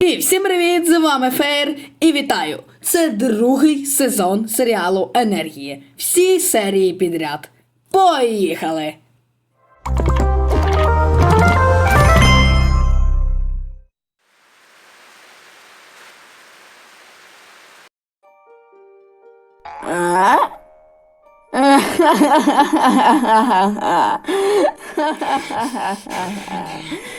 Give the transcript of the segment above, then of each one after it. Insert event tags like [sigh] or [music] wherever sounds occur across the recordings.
І всім привіт! З вами Фейр і вітаю! Це другий сезон серіалу Енергії. Всі серії підряд. Поїхали! [laughs]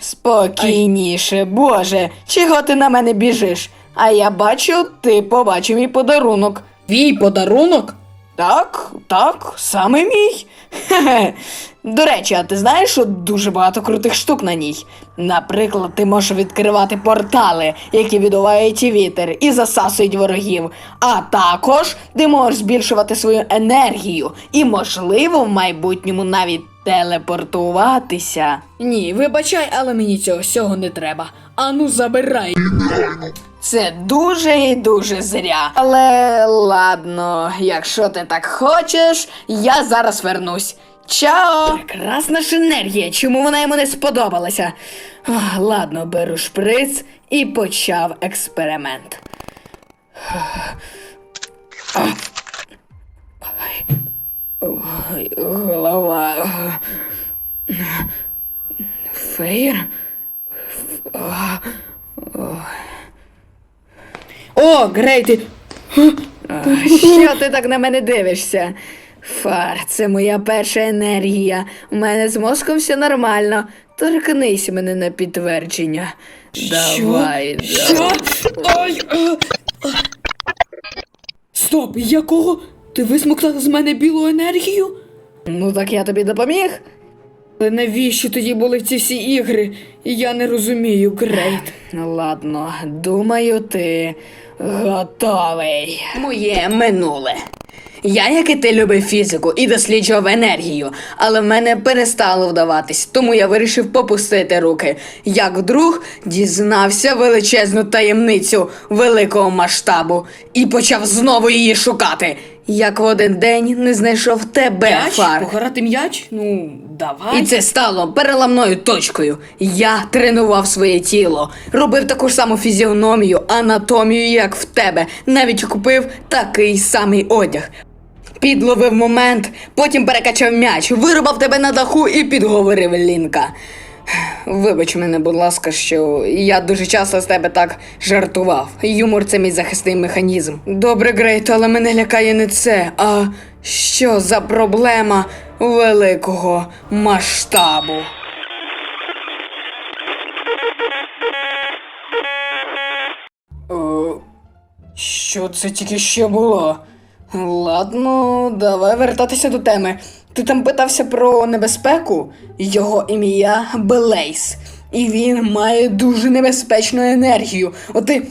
Спокійніше, Боже, чого ти на мене біжиш? А я бачу, ти побачив мій подарунок. Твій подарунок? Так, так, саме мій. Хе-хе. До речі, а ти знаєш, що дуже багато крутих штук на ній? Наприклад, ти можеш відкривати портали, які відувають вітер і засасують ворогів. А також ти можеш збільшувати свою енергію і, можливо, в майбутньому навіть телепортуватися. Ні, вибачай, але мені цього всього не треба. Ану, забирай. Це дуже і дуже зря. Але ладно, якщо ти так хочеш, я зараз вернусь. Чао! Прекрасна ж енергія, чому вона йому не сподобалася? Ох, ладно, беру шприц і почав експеримент. Ой, голова. Фейр? О, Грейти! Що ти так на мене дивишся? Фар, це моя перша енергія. У мене з мозком все нормально. Торкнись мене на підтвердження. Давай, Що? давай. Ой! е, е. Стоп, якого? Ти висмоктав з мене білу енергію? Ну так я тобі допоміг. Але навіщо тоді були ці всі ігри? Я не розумію, Грейт. Ну ладно, думаю, ти готовий. Моє минуле. Я, як і ти, любив фізику і досліджував енергію, але в мене перестало вдаватись, тому я вирішив попустити руки. Як друг дізнався величезну таємницю великого масштабу і почав знову її шукати. Як в один день не знайшов тебе, М'яч? фар. Пограти м'яч? Ну, давай. І це стало переламною точкою. Я тренував своє тіло, робив таку ж саму фізіономію, анатомію, як в тебе, навіть купив такий самий одяг. Підловив момент, потім перекачав м'яч, вирубав тебе на даху і підговорив лінка. Вибач мене, будь ласка, що я дуже часто з тебе так жартував. Юмор це мій захисний механізм. Добре, Грейт, але мене лякає не це. А що за проблема великого масштабу? О, що це тільки що було? Ладно, давай вертатися до теми. Ти там питався про небезпеку? Його ім'я Белейс. І він має дуже небезпечну енергію. От ти.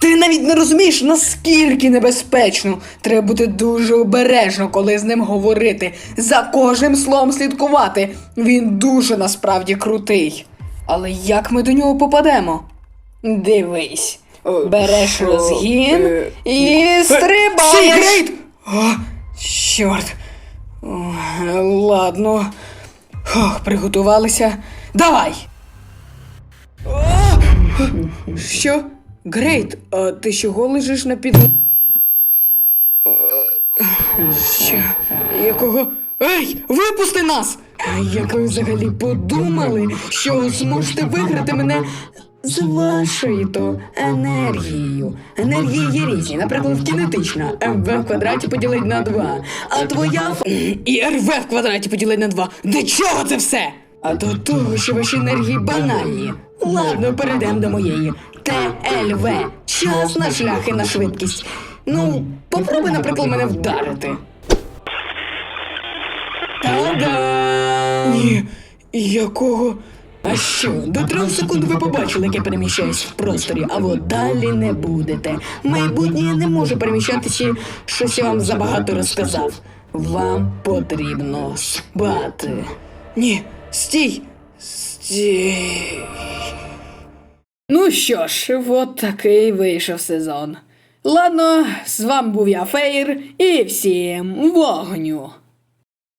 Ти навіть не розумієш, наскільки небезпечно. Треба бути дуже обережно, коли з ним говорити. За кожним словом слідкувати. Він дуже насправді крутий. Але як ми до нього попадемо? Дивись. Береш розгін Е, і Стій, стрибаєш. Чорт. Ладно. Ох, приготувалися. Давай. Що? Грейт, а ти чого лежиш на під... Що? Якого? Ей, випусти нас! Як ви взагалі подумали, що зможете виграти мене з вашою то енергією? Енергії є різні, наприклад, кінетична МВ в квадраті поділить на 2. А твоя ф- і РВ в квадраті поділить на 2. До чого це все? А до того, що ваші енергії банальні. Ладно, перейдемо до моєї. ТЛВ. Час на шлях і на швидкість. Ну, попробуй, наприклад, мене вдарити. Та-да! Ні, якого? А що, до трьох секунд ви побачили, як я переміщаюсь в просторі, а от далі не будете. Майбутнє не можу переміщатися, щось я вам забагато розказав. Вам потрібно спати. Ні, стій! Стій. Ну що ж, от такий вийшов сезон. Ладно, з вами був я Фейр і всім вогню.